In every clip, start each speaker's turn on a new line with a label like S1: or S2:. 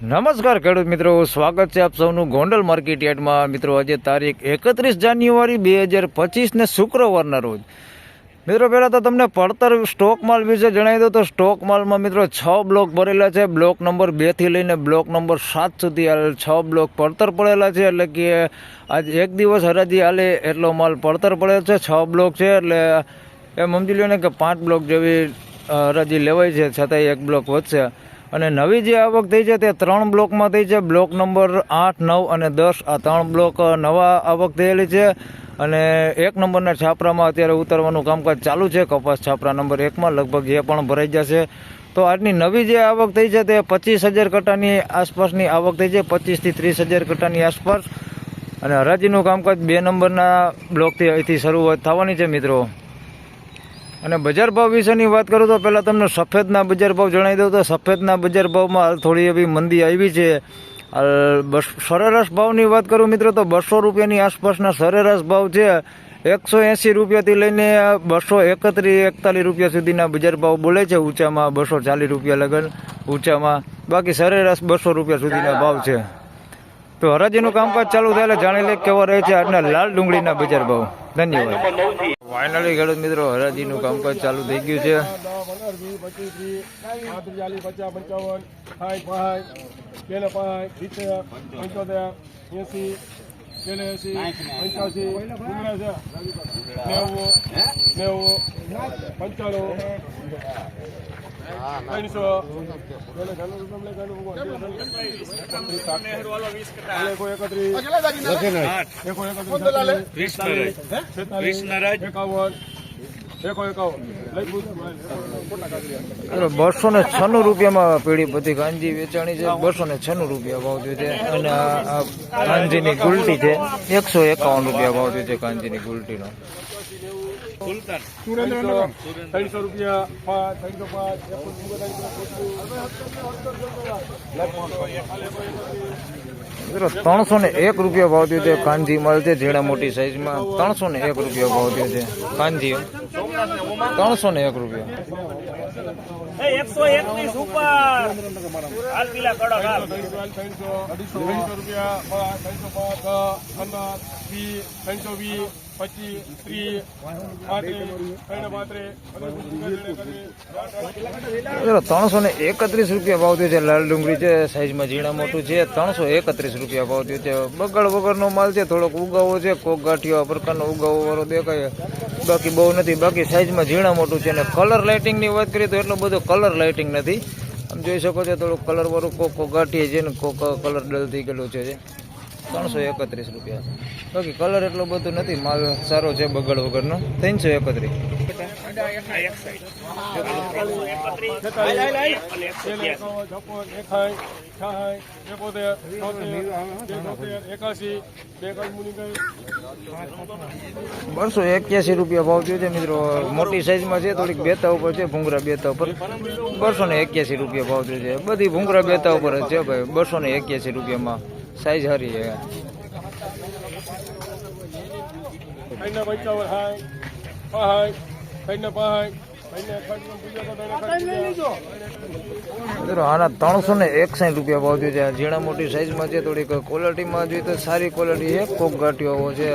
S1: નમસ્કાર ખેડૂત મિત્રો, સ્વાગત છે આપ સૌનું ગોંડલ માર્કેટ યાર્ડમાં. મિત્રો, આજે તારીખ એકત્રીસ જાન્યુઆરી બે હજાર પચીસને શુક્રવારના રોજ. મિત્રો, પહેલાં તો તમને પડતર સ્ટોક માલ વિશે જણાવી દઉં. તો સ્ટોક માલમાં મિત્રો, છ બ્લોક ભરેલા છે. બ્લોક નંબર બેથી લઈને બ્લોક નંબર સાત સુધી હાલ છ બ્લોક પડતર પડેલા છે. એટલે કે આજ એક દિવસ હરાજી હાલે એટલો માલ પડતર પડેલો છે. છ બ્લોક છે, એટલે એમ સમજી લો ને કે પાંચ બ્લોક જેવી હરાજી લેવાય છે. છતાંય એક બ્લોક વધશે. અને નવી જે આવક થઈ છે તે ત્રણ બ્લોકમાં થઈ છે. બ્લોક નંબર આઠ, નવ અને દસ આ ત્રણ બ્લોક નવા આવક થયેલી છે. અને એક નંબરના છાપરામાં અત્યારે ઉતારવાનું કામકાજ ચાલુ છે. કપાસ છાપરા નંબર એકમાં લગભગ એ પણ ભરાઈ જશે. તો આજની નવી જે આવક થઈ છે તે પચીસ હજાર કટ્ટાની આસપાસની આવક થઈ છે. પચીસથી ત્રીસ હજાર કટ્ટાની આસપાસ. અને હરાજીનું કામકાજ બે નંબરના બ્લોકથી અહીંથી શરૂઆત થવાની છે મિત્રો. અને બજાર ભાવ વિશેની વાત કરું તો પહેલાં તમને સફેદના બજાર ભાવ જણાવી દઉં તો સફેદના બજાર ભાવમાં હાલ થોડી એવી મંદી આવી છે. સરેરાશ ભાવની વાત કરું મિત્રો તો બસો રૂપિયાની આસપાસના સરેરાશ ભાવ છે. એકસો એંસી રૂપિયાથી લઈને બસો એકત્રીસ એકતાલીસ રૂપિયા સુધીના બજાર ભાવ બોલે છે. ઊંચામાં બસો ચાલીસ રૂપિયા લગન, ઊંચામાં બાકી સરેરાશ બસો રૂપિયા સુધીના ભાવ છે. તો હરાજીનું કામકાજ ચાલુ થાય જાણી લે કેવો રહે છે આજના લાલ ડુંગળીના બજાર ભાવ. ધન્યવાદ. ફાઇનલી ખેડૂત મિત્રો, હરાજીનું કામકાજ ચાલુ થઈ ગયું છે.
S2: પંચાણું
S1: બસો ને છન્નું રૂપિયામાં પેઢી બધી કાંજી વેચાણી છે. બસો ને છન્નું રૂપિયા ભાવ થયો છે. અને કાંજીની ગુલટી છે. એકસો એકાવન રૂપિયા ભાવ થયો છે કાંજીની ગુલટીનો.
S2: ત્રણસો રૂપિયા ત્રણસો પાંચ
S1: ત્રણસો ને એક રૂપિયા ભાવ થયો છે કાંજી માલ છે ઝીણા મોટી સાઈઝમાં ત્રણસો ને એક રૂપિયા ભાવ થયો છે કાંજી ત્રણસો ને એક રૂપિયા.
S3: એકસો એકવીસ ઉપર. હાલ પીલા કડક હાલ.
S2: ત્રણસો ત્રણસો રૂપિયા ત્રણસો પાંચ પંદર વીસ ત્રણસો વીસ પચીસ ત્રીસ
S1: ત્રણસો ને એકત્રીસ રૂપિયા ભાવ થયો છે. લાલ ડુંગળી છે સાઈઝમાં ઝીણા મોટું છે. ત્રણસો એકત્રીસ રૂપિયા ભાવ થયો છે. બગડ વગરનો માલ છે થોડોક ઉગાવો છે. કોક ગાંઠિયો પ્રકારનો ઉગાવો વાળો દેખાય. બાકી બહુ નથી, બાકી સાઈઝમાં ઝીણા મોટું છે અને કલર લાઇટિંગની વાત કરીએ તો એટલો બધો કલર લાઇટિંગ નથી. આમ જોઈ શકો છો થોડુંક કલરવાળું કોક કોક ગાંઠીએ છે ને કોક કલર ડલથી ગયેલું છે. ત્રણસો એકત્રીસ રૂપિયા બાકી કલર એટલો બધો નથી, માલ સારો છે બગડ વગરનો ત્રણસો એકત્રીસ. બસો એક્યાસી રૂપિયા ભાવ થયો છે મિત્રો. મોટી સાઈઝમાં છે, થોડીક બેતા ઉપર છે, ભૂંગરા બેતા ઉપર. બસો ને એક્યાસી રૂપિયા ભાવ થયો છે. બધી ભૂંગરા બેતા ઉપર છે ભાઈ બસો ને એક્યાસી રૂપિયામાં. સાઈઝ સારી છે.
S2: કઈને પંચાવન હાય.
S1: આના ત્રણસો ને એકસાઠ રૂપિયા ભાવ થયો છે. ઝીણા મોટી સાઈઝમાં છે થોડીક ક્વોલિટીમાં જોઈએ તો સારી ક્વોલિટી છે. કોક ગાંઠિયો એવો છે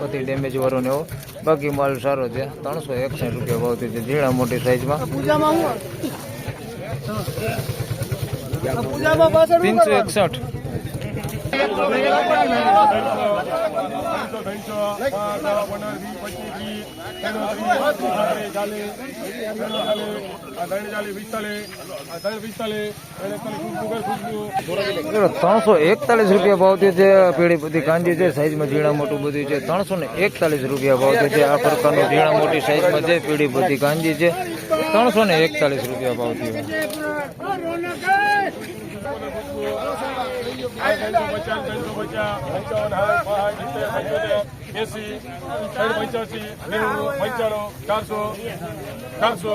S1: બધી ડેમેજ વાળો ને એવો. બાકી માલ સારો છે. ત્રણસો એકસાઠ રૂપિયા ભાવ થયો છે ઝીણા મોટી સાઈઝમાં. ત્રણસો એકસઠ.
S2: ત્રણસો એકતાલીસ
S1: રૂપિયા ભાવ થયો છે પેઢી બધી કાંજી છે સાઈઝમાં ઝીણા મોટું બધું છે, ત્રણસો ને એકતાલીસ રૂપિયા ભાવ થયો છે, આ પ્રકારનું ઝીણા મોટી સાઈઝમાં છે પેઢી બધી કાંજી છે, ત્રણસો ને એકતાલીસ રૂપિયા ભાવ થયો
S2: નેવું ચારસો ચારસો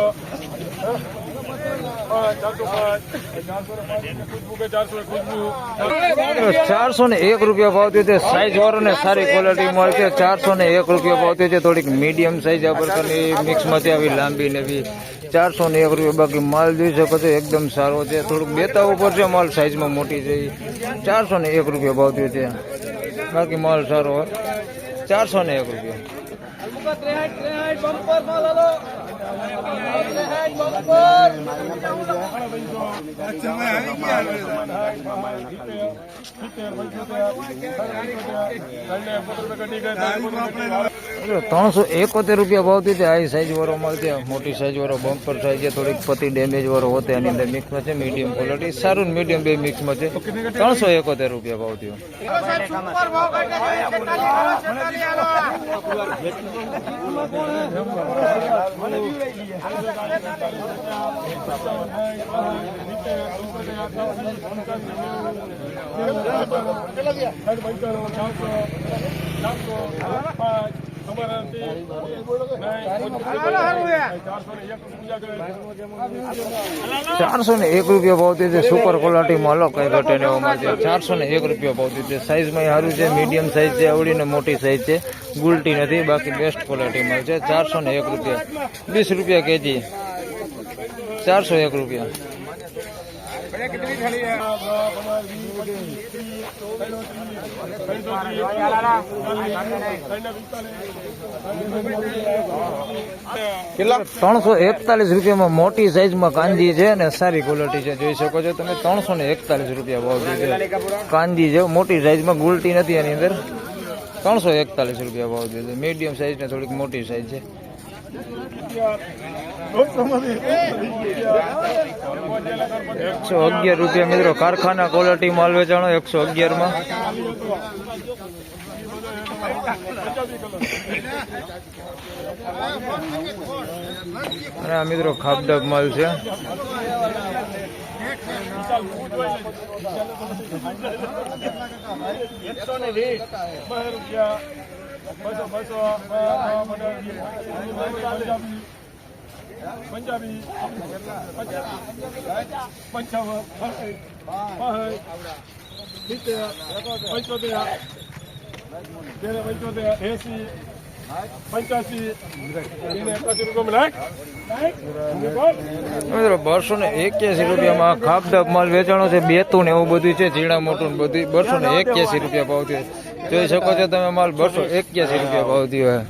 S2: ચારસો ને
S1: એક રૂપિયા ભાવતી હતી સાઈઝ વાળો ને સારી ક્વોલિટી મળે છે. ચારસો ને એક રૂપિયા ભાવતી છે. થોડીક મીડિયમ સાઈઝ આ પ્રકારની મિક્સમાંથી આવી લાંબી ને એવી ચારસો ને એક રૂપિયા. બાકી માલ જોઈ શકો છો, એકદમ સારો છે. થોડુંક બેતા ઉપર છે, માલ સાઈઝમાં મોટી છે. ચારસો ને એક રૂપિયા ભાવ થયો છે. બાકી માલ સારો હોય. ચારસો ને એક રૂપિયા. ત્રણસો એકોતેર રૂપિયા ભાવ હતી હાઈ સાઈઝ વાળો માલ મોટી સાઈઝ વાળો બમ્પર સાઈઝ છે થોડીક પતિ ડેમેજ વાળો હોતે એની અંદર મિક્સમાં છે મીડિયમ ક્વોલિટી સારું મીડિયમ બે મિક્સમાં છે ત્રણસો એકોતેર રૂપિયા ભાવ થયો ચારસો ને એક રૂપિયા ભાવ છે સુપર ક્વોલિટીમાં અલગ કઈ ઘટે ને છે. ચારસો ને એક રૂપિયા ભાવ છે સાઈઝમાં સારું છે મીડિયમ સાઈઝ છે આવડીને મોટી સાઈઝ છે. ગુલટી નથી, બાકી બેસ્ટ ક્વોલિટી માલ છે. ચારસો ને એક રૂપિયા. વીસ રૂપિયા કેજી. ચારસો એક રૂપિયા. ત્રણસો એકતાલીસ રૂપિયામાં મોટી સાઈઝમાં કાંદી છે અને સારી ક્વોલિટી છે. જોઈ શકો છો તમે ત્રણસો ને એકતાલીસ રૂપિયા ભાવ છે. કાંદી છે મોટી સાઈઝમાં ગુલટી નથી એની અંદર. ત્રણસો એકતાલીસ રૂપિયા ભાવ છે. મીડિયમ સાઈઝ ને થોડીક મોટી સાઈઝ છે. એકસો અગિયાર રૂપિયા મિત્રો કારખાના ક્વોલિટી માલ વેચાણો એકસો અગિયારમાં. અને આ મિત્રો ખાબડબ માલ છે.
S3: ને વીસ.
S2: પંજાબી પંચાવન સિત્તેર પંચોતેર તેરે પંચોતેર એસી
S1: બસો ને એક્યાસી રૂપિયામાં ખાબડબ માલ વેચાણો છે બેતું ને એવું બધું છે ઝીણા મોટું બધું. બસો ને એક્યાસી રૂપિયા ભાવ થયો. જોઈ શકો છો તમે માલ બસો એક્યાસી રૂપિયા ભાવ થયો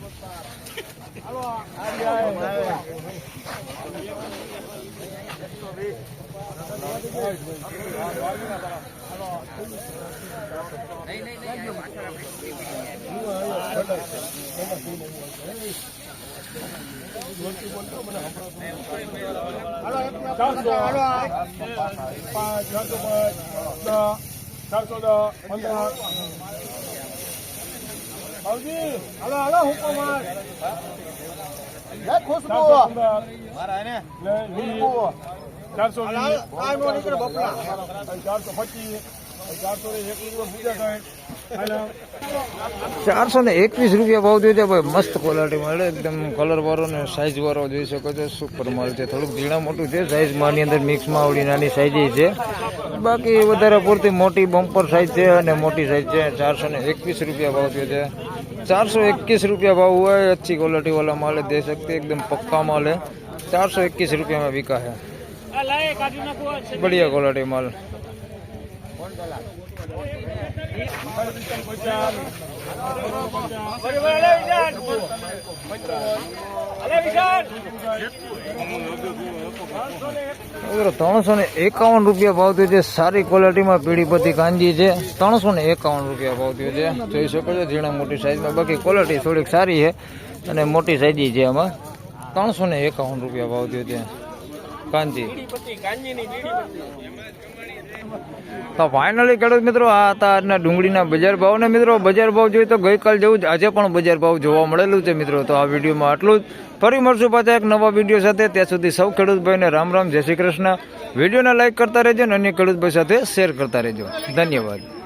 S2: ચારસો પાંચ ચારસો પાંચ ચારસો દસ પંદર ભાવજી હાલો હાલો હુકો માર ચારસો ચારસો પચીસ ચારસો ને
S1: એકવીસ રૂપિયા ભાવ જોઈએ ભાઈ મસ્ત ક્વોલિટી મળે. એકદમ કલર વાળો ને સાઇઝ વાળો જોઈ શકો છો. સુપર માલ છે. થોડુંક ઝીણા મોટું છે. સાઇઝમાં માની અંદર મિક્સમાં આવડી નાની સાઇઝ છે. બાકી વધારે પૂરતી મોટી બમ્પર સાઇઝ છે અને મોટી સાઈઝ છે. ચારસો ને એકવીસ રૂપિયા ભાવ થયો છે. ચારસો એકવીસ રૂપિયા ભાવ હોય અચ્છી ક્વોલિટી વાળા માલ દે શકતે એકદમ પક્કા માલ. હે
S3: ચારસો એકવીસ રૂપિયામાં વિકા
S1: હે બઢિયા ક્વોલિટી માલ. ત્રણસો ને એકાવન રૂપિયા ભાવ થયો છે. સારી ક્વોલિટીમાં પીડીપતિ કાંજી છે. ત્રણસો ને એકાવન રૂપિયા ભાવ થયો છે. જોઈ શકો છો, ઝીણા મોટી સાઈઝમાં બાકી ક્વોલિટી થોડીક સારી છે અને મોટી સાઈઝી છે આમાં. ત્રણસો ને એકાવન રૂપિયા ભાવ થયો છે. કાંજી. તો ફાઇનલી ખેડૂત મિત્રો, આ હતા આજના ડુંગળીના બજાર ભાવ ને મિત્રો, બજાર ભાવ જોઈએ તો ગઈકાલ જેવું જ આજે પણ બજાર ભાવ જોવા મળેલું છે મિત્રો. તો આ વિડીયોમાં આટલું જ. ફરી મળશું પાછા એક નવા વીડિયો સાથે. ત્યાં સુધી સૌ ખેડૂતભાઈને રામ રામ, જય શ્રી કૃષ્ણ. વિડીયોને લાઈક કરતા રહેજો અને અન્ય ખેડૂતભાઈ સાથે શેર કરતા રહેજો. ધન્યવાદ.